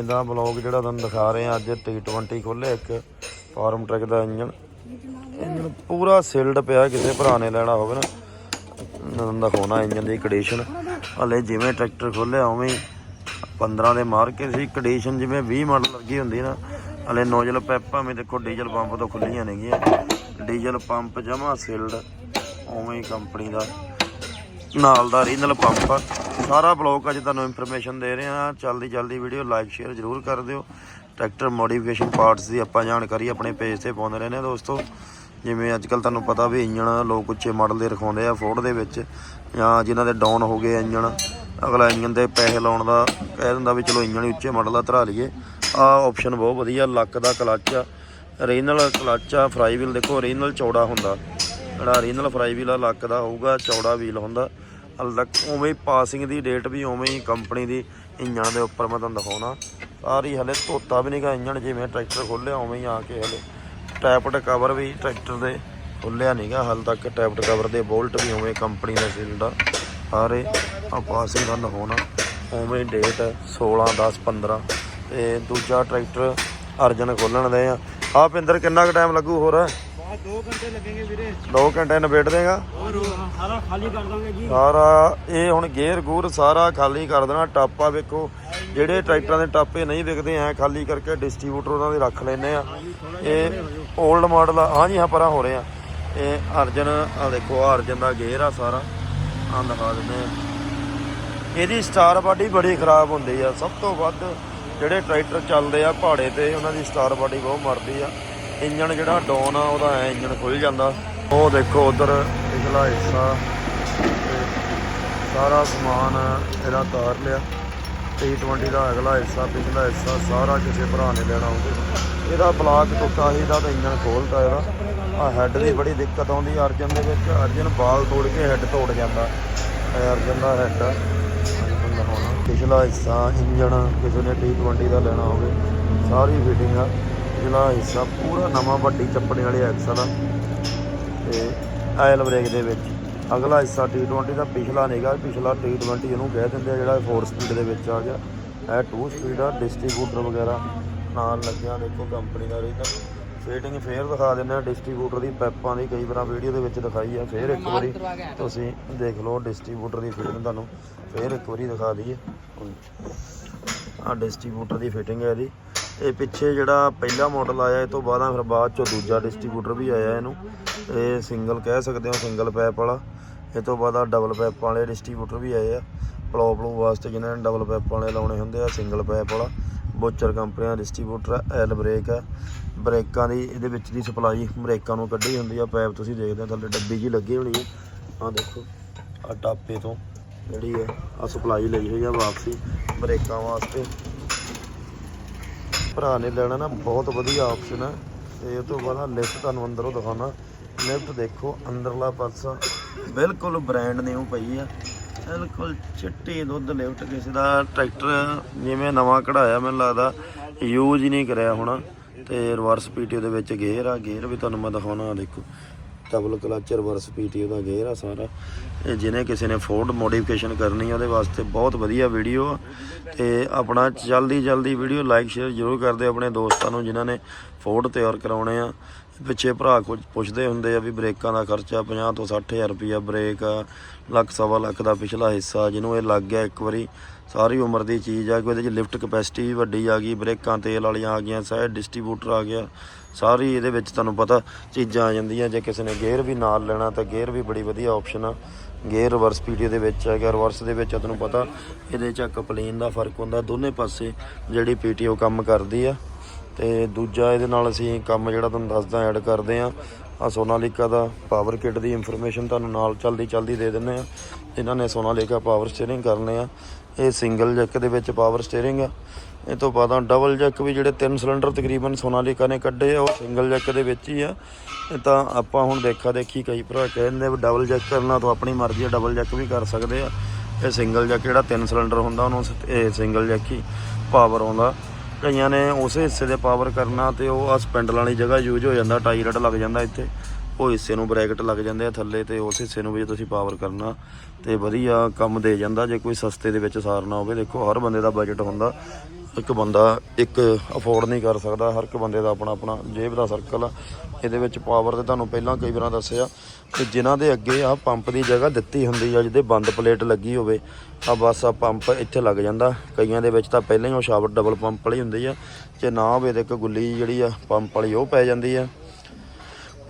ਇਹਦਾ ਬਲੌਗ ਜਿਹੜਾ ਤੁਹਾਨੂੰ ਦਿਖਾ ਰਹੇ ਆ ਅੱਜ T20 ਖੋਲੇ ਇੱਕ ਫਾਰਮ ਟਰੈਕ ਦਾ ਇੰਜਨ ਇੰਜਨ ਪੂਰਾ ਸਿਲਡ ਪਿਆ, ਕਿਸੇ ਭਰਾ ਨੇ ਲੈਣਾ ਹੋਵੇ ਨਾ। ਉਹਨਾਂ ਦਾ ਦਿਖਾਉਣਾ ਇੰਜਨ ਦੀ ਕੰਡੀਸ਼ਨ ਹਲੇ ਜਿਵੇਂ ਟਰੈਕਟਰ ਖੋਲਿਆ ਉਵੇਂ ਹੀ 15 ਦੇ ਮਾਰ ਕੇ ਸੀ। ਕੰਡੀਸ਼ਨ ਜਿਵੇਂ 20 ਮਾਡਲ ਲੱਗੀ ਹੁੰਦੀ ਨਾ, ਹਲੇ ਨੋਜ਼ਲ ਪੈਪਾਂ ਵੀ ਦੇਖੋ ਡੀਜ਼ਲ ਪੰਪ ਤੋਂ ਖੁੱਲੀਆਂ ਨੇਗੀਆਂ। ਡੀਜ਼ਲ ਪੰਪ ਜਮਾ ਸਿਲਡ, ਉਵੇਂ ਹੀ ਕੰਪਨੀ ਦਾ। ਨਾਲ ਦਾ ਰੀਨਲ ਪੰਪ ਸਾਰਾ ਬਲੌਗ ਅੱਜ ਤੁਹਾਨੂੰ ਇਨਫੋਰਮੇਸ਼ਨ ਦੇ ਰਹੇ ਹਾਂ। ਜਲਦੀ ਜਲਦੀ ਵੀਡੀਓ ਲਾਈਕ ਸ਼ੇਅਰ ਜ਼ਰੂਰ ਕਰ ਦਿਓ। ਟਰੈਕਟਰ ਮੋਡੀਫਿਕੇਸ਼ਨ ਪਾਰਟਸ ਦੀ ਆਪਾਂ ਜਾਣਕਾਰੀ ਆਪਣੇ ਪੇਜ ਤੇ ਪਾਉਂਦੇ ਰਹਿੰਦੇ ਹਾਂ ਦੋਸਤੋ। ਜਿਵੇਂ ਅੱਜ ਕੱਲ ਤੁਹਾਨੂੰ ਪਤਾ ਵੀ ਇੰਜਣ ਲੋਕ ਉੱਚੇ ਮਾਡਲ ਦੇ ਰਖਾਉਂਦੇ ਆ ਫੋਰਡ ਦੇ ਵਿੱਚ। ਜਾਂ ਜਿਨ੍ਹਾਂ ਦੇ ਡਾਊਨ ਹੋ ਗਏ ਇੰਜਣ। ਅਗਲਾ ਇੰਜਣ ਦੇ ਪੈਸੇ ਲਾਉਣ ਦਾ ਕਹਿ ਦਿੰਦਾ ਵੀ ਚਲੋ ਇੰਜਣ ਹੀ ਉੱਚੇ ਮਾਡਲ ਦਾ ਧਰਾ ਲਈਏ। ਆਹ ਆਪਸ਼ਨ ਬਹੁਤ ਵਧੀਆ, ਲੱਕ ਦਾ ਕਲੱਚ ਆ। ਰੀਨਲ ਕਲੱਚ ਆ ਫਰਾਈ ਵੀਲ ਦੇਖੋ ਰੀਨਲ ਚੌੜਾ ਹੁੰਦਾ। ਜਿਹੜਾ ਰੀਨਲ ਫਰਾਈ ਵੀਲ ਆ, ਲੱਕ ਦਾ ਹੋਊਗਾ, ਚੌੜਾ ਵੀਲ ਹੁੰਦਾ। ਹਾਲੇ ਤੱਕ ਉਵੇਂ ਪਾਸਿੰਗ ਦੀ ਡੇਟ ਵੀ ਉਵੇਂ ਹੀ ਕੰਪਨੀ ਦੀ ਇੰਜਣ ਦੇ ਉੱਪਰ ਮੈਂ ਤੁਹਾਨੂੰ ਦਿਖਾਉਣਾ। ਸਾਰੀ ਹਲੇ ਧੋਤਾ ਵੀ ਨਹੀਂਗਾ ਇੰਜਣ, ਜਿਵੇਂ ਟਰੈਕਟਰ ਖੋਲਿਆ ਉਵੇਂ ਹੀ ਆ ਕੇ ਹਲੇ ਟੈਪਡ ਕਵਰ ਵੀ ਟਰੈਕਟਰ ਦੇ ਖੋਲਿਆ ਨਹੀਂਗਾ ਹਾਲੇ ਤੱਕ ਟੈਪਡ ਕਵਰ ਦੇ ਬੋਲਟ ਵੀ ਉਵੇਂ ਕੰਪਨੀ ਦਾ ਸੀਲਡ ਆ। ਸਾਰੇ ਆ ਪਾਸਿੰਗ ਦਾ ਦਿਖਾਉਣਾ। ਉਵੇਂ ਡੇਟ 16 10 15 ਤੇ ਦੂਜਾ ਟਰੈਕਟਰ ਅਰਜਨ ਖੋਲਣ ਦੇ ਆ। ਆ ਪਿੰਦਰ, ਕਿੰਨਾ ਕੁ ਟਾਈਮ ਲੱਗੂ ਹੋਰ? ਦੋ ਘੰਟੇ ਲੱਗਣਗੇ ਵੀਰੇ। ਦੇਗਾ? ਸਾਰਾ ਇਹ ਹੁਣ ਗੇਅਰ ਗੂਰ ਸਾਰਾ ਖਾਲੀ ਕਰ ਦੇਣਾ ਟਾਪਾ ਵੇਖੋ। ਜਿਹੜੇ ਟਰੈਕਟਰਾਂ ਦੇ ਟਾਪੇ ਨਹੀਂ ਵਿਕਦੇ ਐ ਖਾਲੀ ਕਰਕੇ ਡਿਸਟ੍ਰੀਬਿਊਟਰ ਉਹਨਾਂ ਦੇ ਰੱਖ ਲੈਨੇ ਆ। ਇਹ 올ਡ ਮਾਡਲ ਆ। ਹਾਂਜੀ ਹਾਂ ਪਰਾਂ ਹੋ ਰਹੇ ਆ। ਇਹ ਅਰਜਨ ਆ ਦੇਖੋ ਆ ਅਰਜਨ ਦਾ ਗੇਅਰ ਆ ਸਾਰਾ। ਆ ਦਿਖਾ ਦਿੰਦੇ ਇਹਦੀ ਸਟਾਰ ਬਾਡੀ ਬੜੀ ਖਰਾਬ ਹੁੰਦੀ ਆ। ਸਭ ਤੋਂ ਵੱਧ ਜਿਹੜੇ ਟਰੈਕਟਰ ਚੱਲਦੇ ਆ ਪਹਾੜੇ ਤੇ ਉਹਨਾਂ ਦੀ ਸਟਾਰ ਬਾਡੀ ਬਹੁਤ ਮਰਦੀ ਆ। ਇੰਜਣ ਜਿਹੜਾ ਡਾਊਨ ਆ, ਉਹਦਾ ਐ ਇੰਜਨ ਖੁੱਲ ਜਾਂਦਾ। ਉਹ ਦੇਖੋ ਉਧਰ ਪਿਛਲਾ ਹਿੱਸਾ। ਸਾਰਾ ਸਮਾਨ ਇਹਦਾ ਤਾਰ ਲਿਆ। T20 ਦਾ ਅਗਲਾ ਹਿੱਸਾ, ਪਿਛਲਾ ਹਿੱਸਾ, ਸਾਰਾ ਕਿਸੇ ਭਰਾ ਨੇ ਲੈਣਾ ਉਹਦੇ ਇਹਦਾ ਬਲਾਕ ਟੁੱਟਾ ਸੀ, ਇਹਦਾ ਤਾਂ ਇੰਜਣ ਖੋਲਤਾ ਇਹਦਾ। ਆ ਹੈੱਡ ਦੀ ਬੜੀ ਦਿੱਕਤ ਆਉਂਦੀ ਅਰਜਨ ਦੇ ਵਿੱਚ। ਅਰਜਨ ਬਾਲ ਤੋੜ ਕੇ ਹੈੱਡ ਤੋੜ ਜਾਂਦਾ। ਅਰਜਨ ਦਾ ਹੈੱਡ ਹੋਣਾ ਪਿਛਲਾ ਹਿੱਸਾ, ਇੰਜਣ, ਕਿਸੇ ਨੇ T20 ਦਾ ਲੈਣਾ ਹੋਵੇ। ਸਾਰੀ ਫਿਟਿੰਗ ਆ। ਪਿਛਲਾ ਹਿੱਸਾ, ਪੂਰਾ ਨਵਾਂ ਵੱਡੀ ਚੱਪਣੇ ਵਾਲੇ ਐਕਸਲ ਆ। ਤੇ ਆਇਲ ਬ੍ਰੇਕ ਦੇ ਵਿੱਚ। ਅਗਲਾ ਹਿੱਸਾ T20 ਦਾ ਪਿਛਲਾ ਨਹੀਂਗਾ ਪਿਛਲਾ T20 ਇਹਨੂੰ ਕਹਿ ਦਿੰਦੇ ਆ, ਜਿਹੜਾ 4 ਸਪੀਡ ਦੇ ਵਿੱਚ ਆ ਗਿਆ। ਇਹ 2 ਸਪੀਡ ਆ ਡਿਸਟ੍ਰੀਬਿਊਟਰ ਵਗੈਰਾ ਨਾਲ ਲੱਗਿਆ, ਦੇਖੋ ਕੰਪਨੀ ਦਾ ਰੀਜਨ ਫੀਟਿੰਗ ਫੇਰ ਦਿਖਾ ਦਿੰਦੇ ਆ ਡਿਸਟ੍ਰੀਬਿਊਟਰ ਦੀ ਪੈਪਾਂ ਦੀ ਕਈ ਵਾਰ ਵੀਡੀਓ ਦੇ ਵਿੱਚ ਦਿਖਾਈ ਆ, ਫੇਰ ਇੱਕ ਵਾਰੀ ਤੁਸੀਂ ਦੇਖ ਲਓ ਡਿਸਟ੍ਰੀਬਿਊਟਰ ਦੀ ਫਿਟਿੰਗ ਤੁਹਾਨੂੰ, ਫੇਰ ਇੱਕ ਵਾਰੀ ਦਿਖਾ ਦਈਏ। ਆ ਡਿਸਟ੍ਰੀਬਿਊਟਰ ਦੀ ਫਿਟਿੰਗ ਹੈ ਇਹਦੀ। ਇਹ ਪਿੱਛੇ ਜਿਹੜਾ ਪਹਿਲਾ ਮਾਡਲ ਆਇਆ, ਇਹ ਤੋਂ ਬਾਅਦ ਫਿਰ ਬਾਅਦ ਚੋਂ ਦੂਜਾ ਡਿਸਟ੍ਰੀਬਿਊਟਰ ਵੀ ਆਇਆ ਇਹਨੂੰ। ਇਹ ਸਿੰਗਲ ਕਹਿ ਸਕਦੇ ਹੋ ਸਿੰਗਲ ਪੈਪ ਵਾਲਾ। ਇਹ ਤੋਂ ਬਾਅਦ ਆ ਡਬਲ ਪੈਪ ਵਾਲੇ ਡਿਸਟ੍ਰੀਬਿਊਟਰ ਵੀ ਆਏ ਆ। ਪਲੋ ਪਲੋ ਵਾਸਤੇ ਜਿਨ੍ਹਾਂ ਨੇ ਡਬਲ ਪੈਪ ਵਾਲੇ ਲਾਉਣੇ ਹੁੰਦੇ ਆ ਸਿੰਗਲ ਪੈਪ ਵਾਲਾ। ਬੋਚਰ ਕੰਪਨੀ ਦਾ ਡਿਸਟ੍ਰੀਬਿਊਟਰ ਐਲ ਬ੍ਰੇਕ ਆ। ਬ੍ਰੇਕਾਂ ਦੀ, ਇਹਦੇ ਵਿੱਚ ਦੀ ਸਪਲਾਈ ਬ੍ਰੇਕਾਂ ਨੂੰ ਕੱਢੀ ਹੁੰਦੀ ਆ ਪੈਪ ਤੁਸੀਂ ਦੇਖਦੇ ਹੋ, ਥੱਲੇ ਡੱਬੀ ਜੀ ਲੱਗੀ ਹੋਣੀ ਹੈ ਆ ਦੇਖੋ ਆ ਟਾਪੇ ਤੋਂ ਜਿਹੜੀ ਹੈ ਆ ਸਪਲਾਈ ਲਈ ਹੋਈ ਆ ਵਾਪਸੀ ਬ੍ਰੇਕਾਂ ਵਾਸਤੇ। ਭਰਾ ਨੇ ਲੈਣਾ ਨਾ, ਬਹੁਤ ਵਧੀਆ ਆਪਸ਼ਨ ਹੈ ਤੇ ਇਹ ਤੋਂ ਬਾਅਦ ਲਿਫਟ ਤੁਹਾਨੂੰ ਅੰਦਰੋਂ ਦਿਖਾਉਣਾ। ਲਿਫਟ ਦੇਖੋ, ਅੰਦਰਲਾ ਪਾਸਾ ਬਿਲਕੁਲ ਬ੍ਰਾਂਡ ਨਿਊ ਪਈ ਆ। ਬਿਲਕੁਲ ਚਿੱਟੀ ਦੁੱਧ ਲਿਫਟ ਕਿਸੇ ਦਾ, ਟਰੈਕਟਰ ਜਿਵੇਂ ਨਵਾਂ ਕਢਾਇਆ, ਮੈਨੂੰ ਲੱਗਦਾ ਯੂਜ਼ ਹੀ ਨਹੀਂ ਕਰਿਆ ਹੋਣਾ। ਤੇ ਰਿਵਰਸ ਪੀਟੀਓ ਦੇ ਵਿੱਚ ਗੇਅਰ ਆ ਗੇਅਰ ਵੀ ਤੁਹਾਨੂੰ ਮੈਂ ਦਿਖਾਉਣਾ ਦੇਖੋ। ਡਬਲ ਕਲਚ ਰਿਵਰਸ ਪੀਟੀਓ ਉਹਦਾ ਗੇਅਰ ਆ ਸਾਰਾ। ਇਹ ਜਿਹਨੇ ਕਿਸੇ ਨੇ ਫੋਰਡ ਮੋਡੀਫਿਕੇਸ਼ਨ ਕਰਨੀ ਆ, ਉਹਦੇ ਵਾਸਤੇ ਬਹੁਤ ਵਧੀਆ ਵੀਡੀਓ ਆ। ਤੇ ਆਪਣਾ ਜਲਦੀ ਜਲਦੀ ਵੀਡੀਓ ਲਾਈਕ ਸ਼ੇਅਰ ਜ਼ਰੂਰ ਕਰਦੇ ਆਪਣੇ ਦੋਸਤਾਂ ਨੂੰ ਜਿਨ੍ਹਾਂ ਨੇ ਫੋਰਡ ਤਿਆਰ ਕਰਾਉਣੇ ਆ। ਪਿੱਛੇ ਭਰਾ ਕੁਝ ਪੁੱਛਦੇ ਹੁੰਦੇ ਆ ਵੀ ਬ੍ਰੇਕਾਂ ਦਾ ਖਰਚਾ 50 ਤੋਂ 60000 ਰੁਪਇਆ ਬ੍ਰੇਕ ਆ, ਲੱਖ ਸਵਾ ਲੱਖ ਦਾ ਪਿਛਲਾ ਹਿੱਸਾ, ਜਿਹਨੂੰ ਇਹ ਲੱਗ ਗਿਆ ਇੱਕ ਵਾਰੀ। ਸਾਰੀ ਉਮਰ ਦੀ ਚੀਜ਼ ਆ ਕਿ ਉਹਦੇ 'ਚ ਲਿਫਟ ਕਪੈਸਿਟੀ ਵੀ ਵੱਡੀ ਆ ਗਈ, ਬ੍ਰੇਕਾਂ ਤੇਲ ਵਾਲੀਆਂ ਆ ਗਈਆਂ ਸਾਈਡ ਡਿਸਟ੍ਰੀਬਿਊਟਰ ਆ ਗਿਆ। ਸਾਰੀ ਇਹਦੇ ਵਿੱਚ ਤੁਹਾਨੂੰ ਪਤਾ ਚੀਜ਼ਾਂ ਆ ਜਾਂਦੀਆਂ, ਜੇ ਕਿਸੇ ਨੇ ਗੇਅਰ ਵੀ ਨਾਲ ਲੈਣਾ ਤਾਂ ਗੇਅਰ ਵੀ ਬੜੀ ਵਧੀਆ ਆਪਸ਼ਨ ਆ। ਗੇਅਰ ਰਿਵਰਸ ਪੀਟੀ ਦੇ ਵਿੱਚ ਹੈਗਾ ਰਿਵਰਸ ਦੇ ਵਿੱਚ ਤੁਹਾਨੂੰ ਪਤਾ ਇਹਦੇ 'ਚ ਕਪਲੇਨ ਦਾ ਫ਼ਰਕ ਹੁੰਦਾ, ਦੋਨੇ ਪਾਸੇ ਜਿਹੜੀ ਪੀਟੀਓ ਕੰਮ ਕਰਦੀ ਆ। ਤੇ ਦੂਜਾ ਇਹਦੇ ਨਾਲ ਅਸੀਂ ਕੰਮ ਜਿਹੜਾ ਤੁਹਾਨੂੰ ਦੱਸਦਾ ਐਡ ਕਰਦੇ ਆ। ਆ ਸੋਨਾਲੀਕਾ ਦਾ ਪਾਵਰ ਕਿਟ ਦੀ ਇਨਫੋਰਮੇਸ਼ਨ ਤੁਹਾਨੂੰ ਨਾਲ ਚਲਦੀ ਚਲਦੀ ਦੇ ਦਿੰਨੇ ਆ। ਇਹਨਾਂ ਨੇ ਸੋਨਾਲੀਕਾ ਪਾਵਰ ਸਟੀਅਰਿੰਗ ਕਰਨੇ ਆ। ਇਹ ਸਿੰਗਲ ਜੈਕ ਦੇ ਵਿੱਚ ਪਾਵਰ ਸਟੀਅਰਿੰਗ ਆ। ਇਹ ਤੋਂ ਬਾਅਦ ਡਬਲ ਜੈਕ ਵੀ ਜਿਹੜੇ ਤਿੰਨ ਸਿਲੰਡਰ ਤਕਰੀਬਨ ਸੋਨਾਲੀਕਾ ਨੇ ਕੱਢੇ ਆ, ਉਹ ਸਿੰਗਲ ਜੈਕ ਦੇ ਵਿੱਚ ਹੀ ਆ। ਇਹ ਤਾਂ ਆਪਾਂ ਹੁਣ ਦੇਖਾ ਦੇਖੀ ਕਈ ਭਰਾ ਕਹਿੰਦੇ ਵੀ ਡਬਲ ਜੈਕ ਕਰਨਾ ਤਾਂ ਆਪਣੀ ਮਰਜ਼ੀ ਆ ਡਬਲ ਜੈਕ ਵੀ ਕਰ ਸਕਦੇ ਆ। ਇਹ ਸਿੰਗਲ ਜੈਕ ਜਿਹੜਾ ਤਿੰਨ ਸਿਲੰਡਰ ਹੁੰਦਾ, ਉਹਨੂੰ ਇਹ ਸਿੰਗਲ ਜੈਕ ਹੀ ਪਾਵਰ ਆਉਂਦਾ। ਕਈਆਂ ਨੇ ਉਸੇ ਹਿੱਸੇ ਦੇ ਪਾਵਰ ਕਰਨਾ ਤੇ ਉਹ ਆ ਸਪੈਂਡਲ ਵਾਲੀ ਜਗ੍ਹਾ ਯੂਜ਼ ਹੋ ਜਾਂਦਾ, ਟਾਈ ਰਡ ਲੱਗ ਜਾਂਦਾ ਇੱਥੇ। ਉਹ ਹਿੱਸੇ ਨੂੰ ਬ੍ਰੈਕਟ ਲੱਗ ਜਾਂਦੇ ਆ ਥੱਲੇ ਤੇ ਉਸ ਹਿੱਸੇ ਨੂੰ ਵੀ ਤੁਸੀਂ ਪਾਵਰ ਕਰਨਾ ਤੇ ਵਧੀਆ ਕੰਮ ਦੇ ਜਾਂਦਾ। ਜੇ ਕੋਈ ਸਸਤੇ ਦੇ ਵਿੱਚ ਸਾਰਨਾ ਹੋਵੇ, ਦੇਖੋ ਹਰ ਬੰਦੇ ਦਾ ਬਜਟ ਹੁੰਦਾ। ਇੱਕ ਬੰਦਾ ਇੱਕ ਅਫੋਰਡ ਨਹੀਂ ਕਰ ਸਕਦਾ, ਹਰ ਇੱਕ ਬੰਦੇ ਦਾ ਆਪਣਾ ਆਪਣਾ ਜੇਬ ਦਾ ਸਰਕਲ ਆ। ਇਹਦੇ ਵਿੱਚ ਪਾਵਰ ਤੇ ਤੁਹਾਨੂੰ ਪਹਿਲਾਂ ਕਈ ਵਾਰਾਂ ਦੱਸਿਆ ਕਿ ਜਿਨ੍ਹਾਂ ਦੇ ਅੱਗੇ ਆ ਪੰਪ ਦੀ ਜਗ੍ਹਾ ਦਿੱਤੀ ਹੁੰਦੀ ਆ, ਜਿਹਦੇ ਬੰਦ ਪਲੇਟ ਲੱਗੀ ਹੋਵੇ ਆ ਬਸ ਆ ਪੰਪ ਇੱਥੇ ਲੱਗ ਜਾਂਦਾ। ਕਈਆਂ ਦੇ ਵਿੱਚ ਤਾਂ ਪਹਿਲਾਂ ਹੀ ਉਹ ਸ਼ਾਵਰ ਡਬਲ ਪੰਪ ਵਾਲੀ ਹੁੰਦੀ ਆ। ਜੇ ਨਾ ਹੋਵੇ ਤੇ ਇੱਕ ਗੁੱਲੀ ਜਿਹੜੀ ਆ ਪੰਪ ਵਾਲੀ ਉਹ ਪੈ ਜਾਂਦੀ ਆ।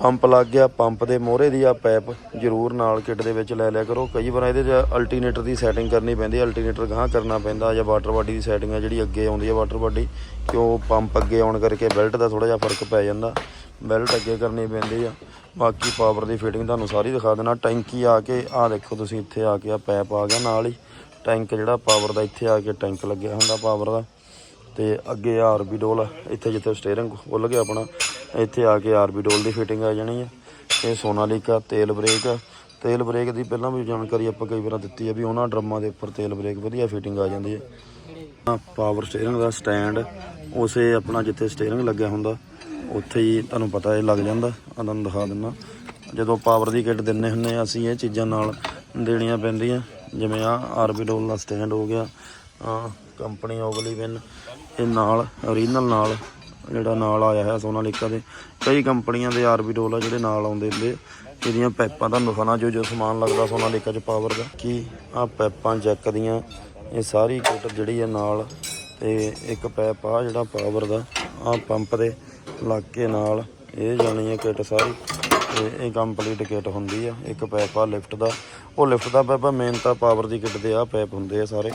ਪੰਪ ਲੱਗ ਗਿਆ ਪੰਪ ਦੇ ਮੋਹਰੇ ਦੀ ਆ ਪਾਈਪ ਜ਼ਰੂਰ ਨਾਲ ਕਿੱਟ ਦੇ ਵਿੱਚ ਲੈ ਲਿਆ ਕਰੋ। ਕਈ ਵਾਰ ਇਹਦੇ 'ਚ ਅਲਟਰਨੇਟਰ ਦੀ ਸੈਟਿੰਗ ਕਰਨੀ ਪੈਂਦੀ ਹੈ ਅਲਟਰਨੇਟਰ ਗਾਂਹ ਕਰਨਾ ਪੈਂਦਾ ਜਾਂ ਵਾਟਰ ਬਾਡੀ ਦੀ ਸੈਟਿੰਗ ਆ ਜਿਹੜੀ ਅੱਗੇ ਆਉਂਦੀ ਹੈ ਵਾਟਰ ਬਾਡੀ ਕਿਉਂ ਪੰਪ ਅੱਗੇ ਆਉਣ ਕਰਕੇ ਬੈਲਟ ਦਾ ਥੋੜਾ ਜਿਹਾ ਫ਼ਰਕ ਪੈ ਜਾਂਦਾ। ਬੈਲਟ ਅੱਗੇ ਕਰਨੀ ਪੈਂਦੀ ਆ। ਬਾਕੀ ਪਾਵਰ ਦੀ ਫਿਟਿੰਗ ਤੁਹਾਨੂੰ ਸਾਰੀ ਦਿਖਾ ਦੇਣਾ। ਟੈਂਕੀ ਆ ਕੇ ਆ ਦੇਖੋ ਤੁਸੀਂ ਇੱਥੇ ਆ ਕੇ ਆ ਪਾਈਪ ਆ ਗਿਆ ਨਾਲ ਹੀ। ਟੈਂਕ ਜਿਹੜਾ ਪਾਵਰ ਦਾ ਇੱਥੇ ਆ ਕੇ ਟੈਂਕ ਲੱਗਿਆ ਹੁੰਦਾ ਪਾਵਰ ਦਾ। ਤੇ ਅੱਗੇ ਆਰਬੀ ਡੋਲ ਆ, ਇੱਥੇ ਜਿੱਥੇ ਸਟੀਅਰਿੰਗ ਖੁੱਲ ਗਿਆ ਆਪਣਾ। ਇੱਥੇ ਆ ਕੇ ਆਰਬੀ ਡੋਲ ਦੀ ਫਿਟਿੰਗ ਆ ਜਾਣੀ ਹੈ ਇਹ ਸੋਨਾਲੀਕਾ ਤੇਲ ਬ੍ਰੇਕ ਆ। ਤੇਲ ਬ੍ਰੇਕ ਦੀ ਪਹਿਲਾਂ ਵੀ ਜਾਣਕਾਰੀ ਆਪਾਂ ਕਈ ਵਾਰ ਦਿੱਤੀ ਹੈ ਵੀ ਉਹਨਾਂ ਡਰਮਾਂ ਦੇ ਉੱਪਰ ਤੇਲ ਬ੍ਰੇਕ ਵਧੀਆ ਫਿਟਿੰਗ ਆ ਜਾਂਦੀ ਹੈ ਪਾਵਰ ਸਟੀਅਰਿੰਗ ਦਾ ਸਟੈਂਡ ਉਸੇ ਆਪਣਾ ਜਿੱਥੇ ਸਟੀਅਰਿੰਗ ਲੱਗਿਆ ਹੁੰਦਾ ਉੱਥੇ ਹੀ ਤੁਹਾਨੂੰ ਪਤਾ ਇਹ ਲੱਗ ਜਾਂਦਾ ਤੁਹਾਨੂੰ ਦਿਖਾ ਦਿੰਦਾ ਜਦੋਂ ਪਾਵਰ ਦੀ ਕਿੱਟ ਦਿੰਨੇ ਹੁੰਨੇ ਆ, ਅਸੀਂ ਇਹ ਚੀਜ਼ਾਂ ਨਾਲ ਦੇਣੀਆਂ ਪੈਂਦੀਆਂ। ਜਿਵੇਂ ਆ ਆਰਬੀ ਡੋਲ ਦਾ ਸਟੈਂਡ ਹੋ ਗਿਆ ਆ ਕੰਪਨੀ ਓਗਲੀ ਵਿਨ ਇਹ ਨਾਲ ਓਰੀਜਨਲ ਨਾਲ ਜਿਹੜਾ ਨਾਲ ਆਇਆ ਹੈ ਸੋਨਾਲੀਕਾ ਦੇ। ਕਈ ਕੰਪਨੀਆਂ ਦੇ ਆਰਬੀ ਡੋਲ ਆ ਜਿਹੜੇ ਨਾਲ ਆਉਂਦੇ ਹੁੰਦੇ। ਇਹਦੀਆਂ ਪੈਪਾਂ ਦਾ ਨੁਕਸਾਨਾ ਜੋ ਜੋ ਸਮਾਨ ਲੱਗਦਾ ਸੋਨਾਲੀਕਾ ਚ ਪਾਵਰ ਦਾ। ਕੀ ਆ ਪੈਪਾਂ ਜੈਕ ਦੀਆਂ, ਇਹ ਸਾਰੀ ਕਿੱਟ ਜਿਹੜੀ ਆ ਨਾਲ। ਤੇ ਇੱਕ ਪੈਪ ਆ ਜਿਹੜਾ ਪਾਵਰ ਦਾ ਆ ਪੰਪ ਦੇ ਲੱਗ ਕੇ ਨਾਲ। ਇਹ ਜਾਣੀ ਹੈ ਕਿੱਟ ਸਾਰੀ। ਤੇ ਇਹ ਕੰਪਲੀਟ ਕਿੱਟ ਹੁੰਦੀ ਆ। ਇੱਕ ਪੈਪ ਆ ਲਿਫਟ ਦਾ। ਉਹ ਲਿਫਟ ਦਾ ਪੈਪ ਆ ਮੇਨ ਤਾਂ ਪਾਵਰ ਦੀ ਕਿੱਟ ਦੇ ਆ, ਪੈਪ ਹੁੰਦੇ ਆ ਸਾਰੇ।